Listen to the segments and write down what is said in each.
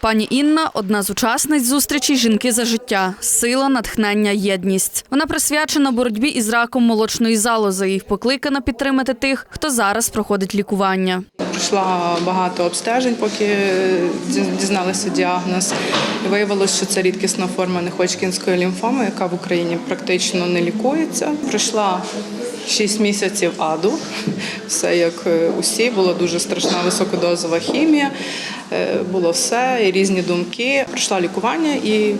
Пані Інна одна з учасниць зустрічі Жінки за життя, сила, натхнення, єдність. Вона присвячена боротьбі із раком молочної залози і покликана підтримати тих, хто зараз проходить лікування. Пройшла багато обстежень, поки ді- дізналася діагноз. Виявилося, що це рідкісна форма неходжкінської лімфоми, яка в Україні практично не лікується. Пройшла 6 місяців аду. Все як е, усі, була дуже страшна високодозова хімія. Е, Було все, і різні думки. Пройшла лікування, і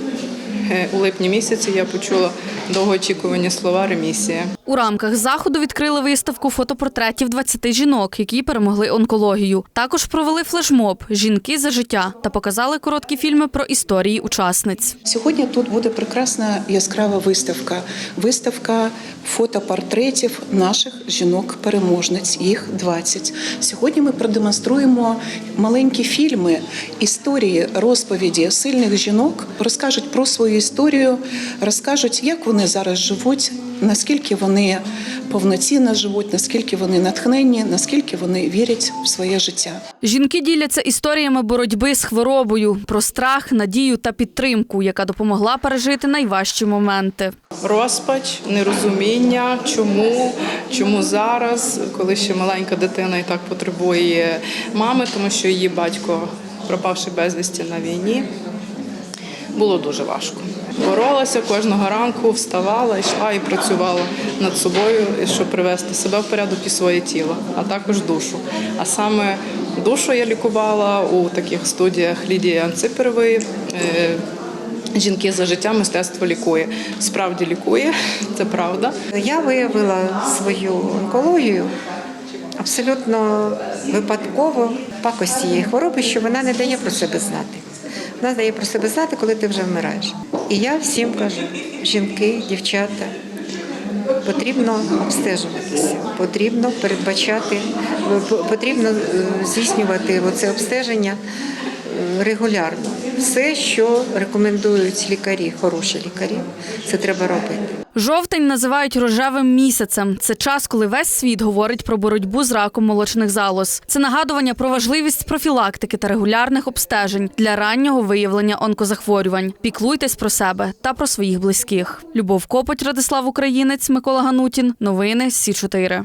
у липні місяці я почула довгоочікувані слова ремісія. У рамках заходу відкрили виставку фотопортретів 20 жінок, які перемогли онкологію. Також провели флешмоб Жінки за життя та показали короткі фільми про історії учасниць. Сьогодні тут буде прекрасна яскрава виставка. Виставка фотопортретів наших жінок-переможниць. Їх 20. Сьогодні ми продемонструємо маленькі фільми, історії, розповіді сильних жінок, розкажуть про свою історію, розкажуть, як вони зараз живуть, наскільки вони повноцінно живуть, наскільки вони натхненні, наскільки вони вірять в своє життя. Жінки діляться історіями боротьби з хворобою, про страх, надію та підтримку, яка допомогла пережити найважчі моменти. Розпач, нерозуміння, чому, чому зараз, коли ще маленька дитина і так потребує мами, тому що її батько, пропавши безвісті на війні, було дуже важко. Боролася кожного ранку, вставала, йшла і працювала над собою, щоб привести себе в порядок і своє тіло, а також душу. А саме душу я лікувала у таких студіях Лідії Анциперової. е, Жінки за життя мистецтво лікує. Справді лікує, це правда. Я виявила свою онкологію абсолютно випадково пакості цієї хвороби, що вона не дає про себе знати. Вона дає про себе знати, коли ти вже вмираєш. І я всім кажу: жінки, дівчата, потрібно обстежуватися, потрібно передбачати, потрібно е, здійснювати оце обстеження е, регулярно. Все, що рекомендують лікарі, хороші лікарі, це треба робити. Жовтень називають рожевим місяцем. Це час, коли весь світ говорить про боротьбу з раком молочних залоз. Це нагадування про важливість профілактики та регулярних обстежень для раннього виявлення онкозахворювань. Піклуйтесь про себе та про своїх близьких. Любов Копоть, Радислав Українець, Микола Ганутін. Новини Сі 4